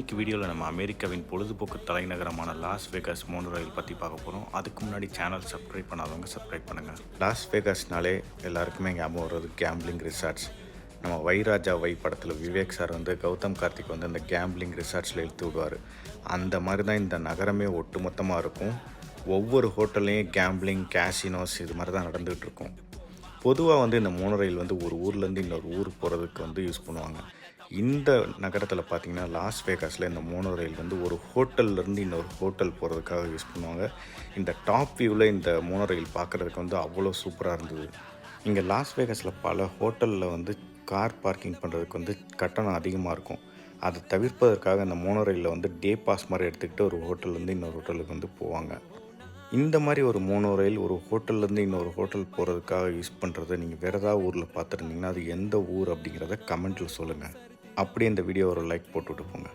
இன்றைக்கி வீடியோவில் நம்ம அமெரிக்காவின் பொழுதுபோக்கு தலைநகரமான லாஸ் வேகாஸ் மோனோ ரயில் பற்றி பார்க்க போகிறோம் அதுக்கு முன்னாடி சேனல் சப்ஸ்கிரைப் பண்ணாதவங்க சப்ஸ்கிரைப் பண்ணுங்கள் லாஸ் வேகாஸ்னாலே எல்லாருக்குமே ஞாபகம் வருது கேம்பிளிங் ரிசார்ட்ஸ் நம்ம வைராஜா வை படத்தில் விவேக் சார் வந்து கௌதம் கார்த்திக் வந்து அந்த கேம்பிளிங் ரிசார்ட்ஸில் இழுத்து விடுவார். அந்த மாதிரி தான் இந்த நகரமே ஒட்டுமொத்தமாக இருக்கும். ஒவ்வொரு ஹோட்டல்லையும் கேம்பிளிங் கேசினோஸ் இது மாதிரி தான் நடந்துகிட்ருக்கும் பொதுவாக வந்து இந்த மோனோ ரயில் வந்து ஒரு ஊர்லேருந்து இன்னொரு ஊர் போகிறதுக்கு வந்து யூஸ் பண்ணுவாங்க. இந்த நகரத்தில் பார்த்தீங்கன்னா லாஸ் வேகாஸில் இந்த மோனோ ரயில் வந்து ஒரு ஹோட்டல்லேருந்து இன்னொரு ஹோட்டல் போகிறதுக்காக யூஸ் பண்ணுவாங்க. இந்த டாப் வியூவில் இந்த மோனோ ரயில் பார்க்குறதுக்கு வந்து அவ்வளோ சூப்பராக இருந்தது. இங்கே லாஸ் வேகாஸில் பல ஹோட்டலில் வந்து கார் பார்க்கிங் பண்ணுறதுக்கு வந்து கட்டணம் அதிகமாக இருக்கும். அதை தவிர்ப்பதற்காக இந்த மோனோ ரயிலில் வந்து டே பாஸ் மாதிரி எடுத்துக்கிட்டு ஒரு ஹோட்டல்லேருந்து இன்னொரு ஹோட்டலுக்கு வந்து போவாங்க. இந்த மாதிரி ஒரு மோனோ ரயில் ஒரு ஹோட்டல்லேருந்து இன்னொரு ஹோட்டல் போகிறதுக்காக யூஸ் பண்ணுறத நீங்கள் வேறு ஏதாவது ஊரில் பார்த்துருந்தீங்கன்னா அது எந்த ஊர் அப்படிங்கிறத கமெண்ட்டில் சொல்லுங்கள். அப்படியே இந்த வீடியோ ஒரு லைக் போட்டுவிட்டு போங்க.